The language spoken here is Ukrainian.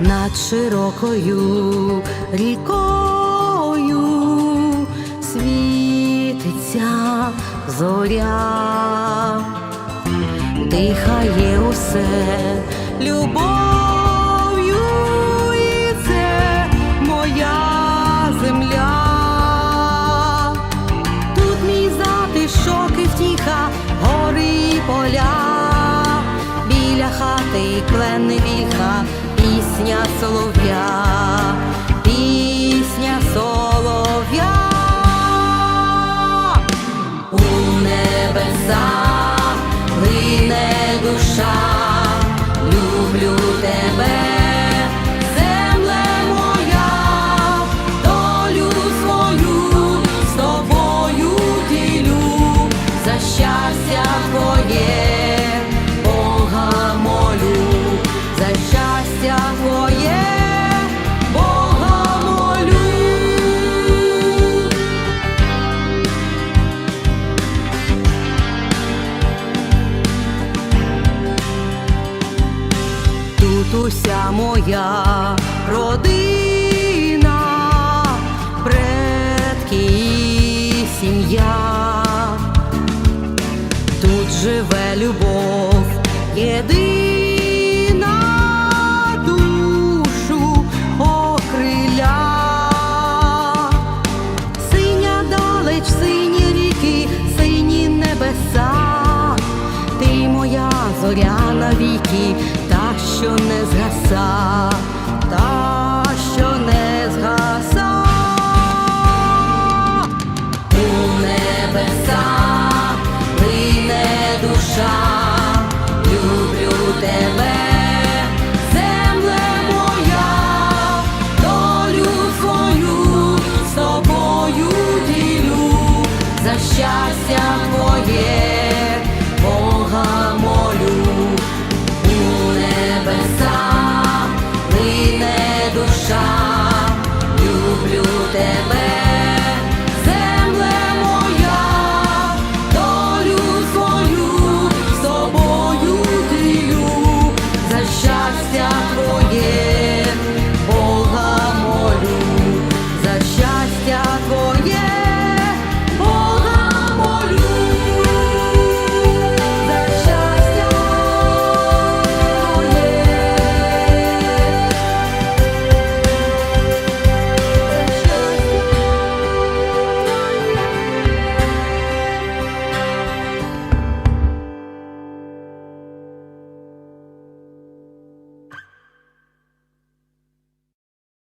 над широкою рікою світиться зоря, дихає усе любов'ю, і це моя земля. Тут мій затишок і втіха, гори і поля, біля хати клен вільха, пісня солов'я, пісня солов'я. У небеса лине душа, люблю тебе, за щастя твоє, Тут уся моя родина, предки і сім'я, тут живе любов єдина душу окриля. Синя далеч, сині ріки, сині небеса, ти моя зоря навіки, що не згаса, та що не згаса, у небеса лине душа, люблю тебе, земле моя, долю свою з ділю за щастя твоє Бога.